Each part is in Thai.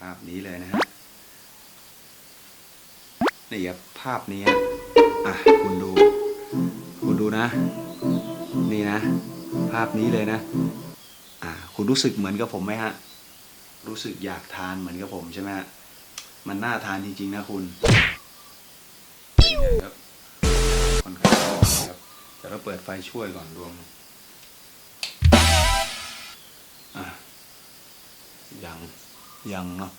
ภาพนี้เลยนะฮะนี่ครับภาพนี้อะคุณดู คุณดูนะ นี่นะ ภาพนี้เลยนะ อ่าคุณรู้สึกเหมือนกับผมไหมฮะ รู้สึกอยากทานเหมือนกับผมใช่ไหมฮะ มันน่าทานจริงๆนะคุณเป็นไงครับค่อนข้างร้อนะครับแต่เราเปิดไฟช่วยก่อนดวงอะยัง ยังเนาะ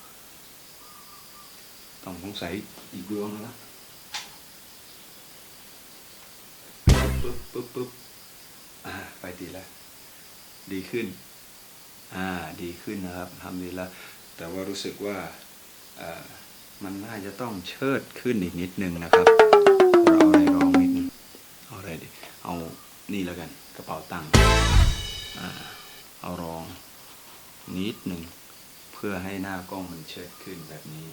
ต้องสงสัยอีกดวงแล้วปึ๊บปึ๊บปึ๊บอ่าไฟติดแล้ว ดีขึ้น อ่า ดีขึ้นนะครับทำดีแล้ว แต่ว่ารู้สึกว่าเอ่อมันน่าจะต้องเชิดขึ้นอีกนิดนึงนะครับ พื่อให้หน้ากล้องมันเชิดขึ้นแบบนี้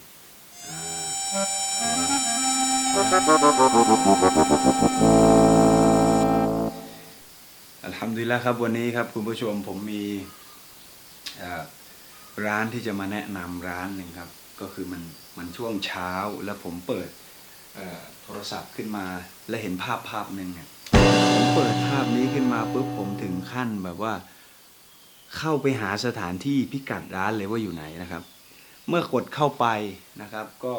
อัลฮัมดุลิลละครับวันนี้ครับคุณผู้ชมผมมีร้านที่จะมาแนะนำร้านหนึ่งครับ ก็คือมันมันช่วงเช้าแล้วผมเปิดโทรศัพท์ขึ้นมาและเห็นภาพภาพหนึ่งเนี่ยผมเปิดภาพนี้ขึ้นมาปุ๊บผมถึงขั้นแบบว่า เข้าไปหาสถานที่พิกัดร้านเลยว่าอยู่ไหนนะครับ เมื่อกดเข้าไปนะครับ ก็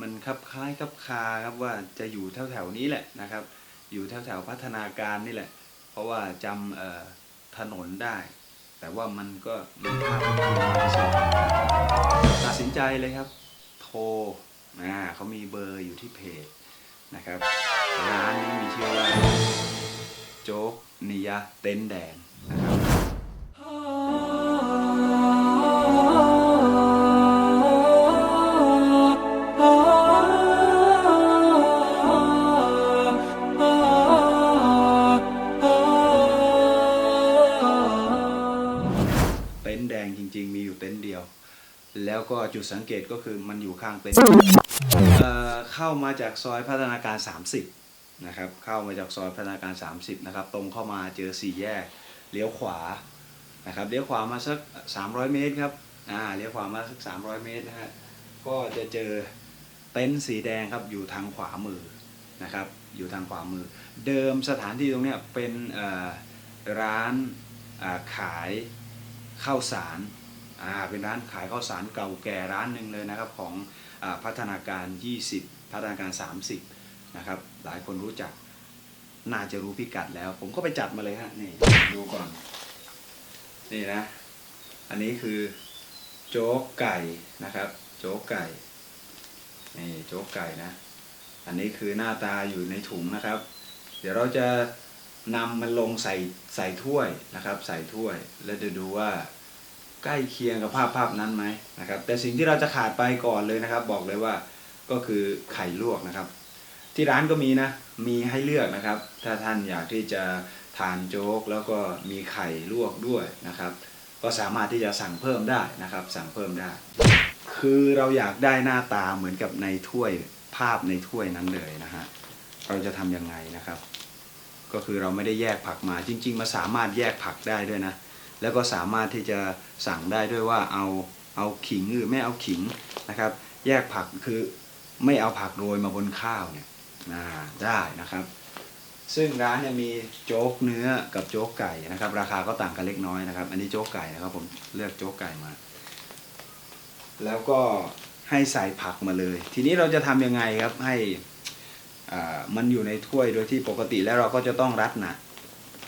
มันคลับคล้ายคับคาครับว่าจะอยู่แถวแถวๆนี้แหละนะครับ อยู่แถวแถวๆพัฒนาการนี่แหละ เพราะว่าจำถนนได้ แต่ว่ามันก็มีภาพที่มาสตัดสินใจเลยครับ โทรอ่าเขามีเบอร์อยู่ที่เพจนะครับร้านนี้มีชื่อว่าโจ๊กนิยะเต็นแดงนะ แล้วก็จุดสังเกตก็คือมันอยู่ข้างเต็นเเข้ามาจากซอยพัฒนาการ 30นะครับเข้ามาจากซอยพัฒนาการ 30นะครับตรงเข้ามาเจอสี่แยกเลี้ยวขวานะครับเลี้ยวขวามาสัก 300 เมตรครับอ่าเลี้ยวขวามาสัก 300 เมตรนะฮะก็จะเจอเต็นท์สีแดงครับอยู่ทางขวามือนะครับอยู่ทางขวามือ เดิมสถานที่ตรงนี้เป็นร้านขายข้าวสาร อ่าเป็นร้านขายข้าวสารเก่าแก่ร้านหนึ่งเลยนะครับของอพัฒนาการ 20 พัฒนาการ 30นะครับหลายคนรู้จักน่าจะรู้พิกัดแล้ว ผมก็ไปจัดมาเลยฮะนี่ดูก่อน นี่นะ อันนี้คือโจ๊กไก่นะครับ โจ๊กไก่นี่โจ๊กไก่นะ อันนี้คือหน้าตาอยู่ในถุงนะครับ เดี๋ยวเราจะนำมันลงใส่ใส่ถ้วยนะครับ ใส่ถ้วยแล้วจะดูว่า ใกล้เคียงกับภาพภาพนั้นไหมนะครับ แต่สิ่งที่เราจะขาดไปก่อนเลยนะครับ บอกเลยว่าก็คือไข่ลวกนะครับ ที่ร้านก็มีนะมีให้เลือกนะครับ ถ้าท่านอยากที่จะทานโจ๊กแล้วก็มีไข่ลวกด้วยนะครับ ก็สามารถที่จะสั่งเพิ่มได้นะครับ สั่งเพิ่มได้ คือเราอยากได้หน้าตาเหมือนกับในถ้วยภาพในถ้วยนั้นเลยนะฮะเราจะทำยังไงนะครับ ก็คือเราไม่ได้แยกผักมาจริง ๆมาสามารถแยกผักได้ด้วยนะ แล้วก็สามารถที่จะสั่งได้ด้วยว่าเอาเอาขิงหรือไม่เอาขิงนะครับ แยกผักคือไม่เอาผักโรยมาบนข้าวเนี่ยได้นะครับ ซึ่งร้านเนี่ยมีโจ๊กเนื้อกับโจ๊กไก่นะครับ ราคาก็ต่างกันเล็กน้อยนะครับ อันนี้โจ๊กไก่นะครับผมเลือกโจ๊กไก่มา แล้วก็ให้ใส่ผักมาเลย ทีนี้เราจะทำยังไงครับให้มันอยู่ในถ้วยโดยที่ปกติแล้วเราก็จะต้องรัดหนะ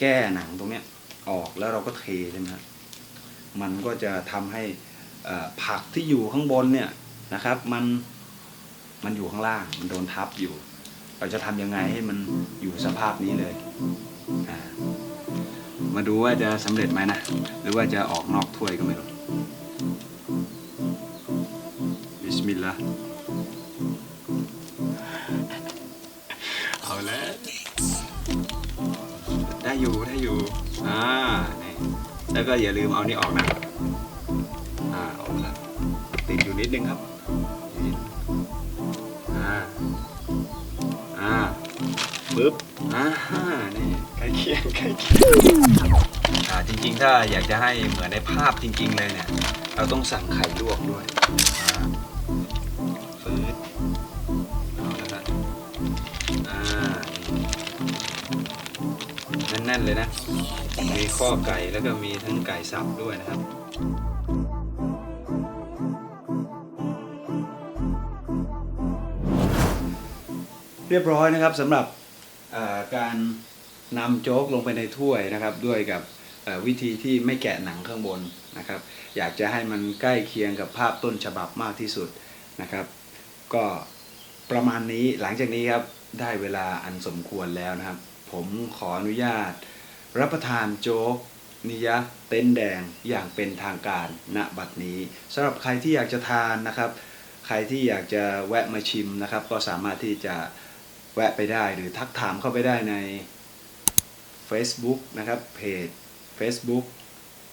แก้หนังตรงเนี้ย ออกแล้วเราก็เทใช่ไหมครับมันก็จะทำให้อ่าผักที่อยู่ข้างบนเนี่ยนะครับ มันมันอยู่ข้างล่าง มันโดนทับอยู่ เราจะทำยังไงให้มันอยู่สภาพนี้เลยอ่ามาดูว่าจะสำเร็จไหมนะ หรือว่าจะออกนอกถ้วยก็ไม่รู้บิสมิลลาห์เอาแล้วได้อยู่ได้อยู่ อ่านี่แล้วก็อย่าลืมเอานี่ออกนะ อ่าออกแล้วติดอยู่นิดนึงครับอ่า อ่าปึ๊บ อ่านี่ใกล้เคียงใกล้เคียงอ่าจริงๆ ถ้าอยากจะให้เหมือนในภาพจริง ๆ เลยเนี่ย เราต้องสั่งไข่ลวกด้วยอ่า แน่นๆเลยนะ มีข้อไก่แล้วก็มีทั้งไก่สับด้วยนะครับเรียบร้อยนะครับสำหรับการนำโจ๊กลงไปในถ้วยนะครับ ด้วยกับวิธีที่ไม่แกะหนังข้างบนนะครับ อยากจะให้มันใกล้เคียงกับภาพต้นฉบับมากที่สุดนะครับ ก็ประมาณนี้หลังจากนี้ครับได้เวลาอันสมควรแล้วนะครับ ผมขออนุญาต รับประทานโจ๊กนิยะเต้นแดงอย่างเป็นทางการณบัดนี้สำหรับใครที่อยากจะทานนะครับ ใครที่อยากจะแวะมาชิมนะครับ ก็สามารถที่จะแวะไปได้หรือทักถามเข้าไปได้ใน Facebook นะครับเพจ Facebook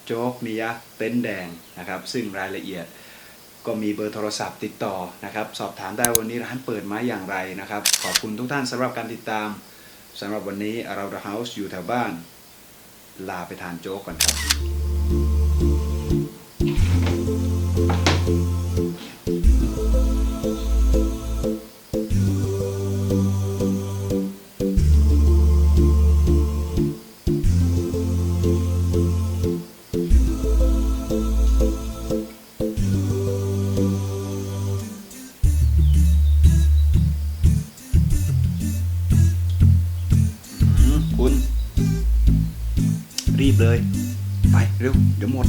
โจ๊กนิยะเต้นแดงนะครับ ซึ่งรายละเอียดก็มีเบอร์โทรศัพท์ติดต่อนะครับ สอบถามได้วันนี้ร้านเปิดไหมาอย่างไรนะครับ ขอบคุณทุกท่านสำหรับการติดตาม สำหรับวันนี้เรา The House อยู่แถวบ้าน ลาไปทานโจ๊กก่อนครับ คุณ รีบเลย ไป เร็ว เดี๋ยวหมด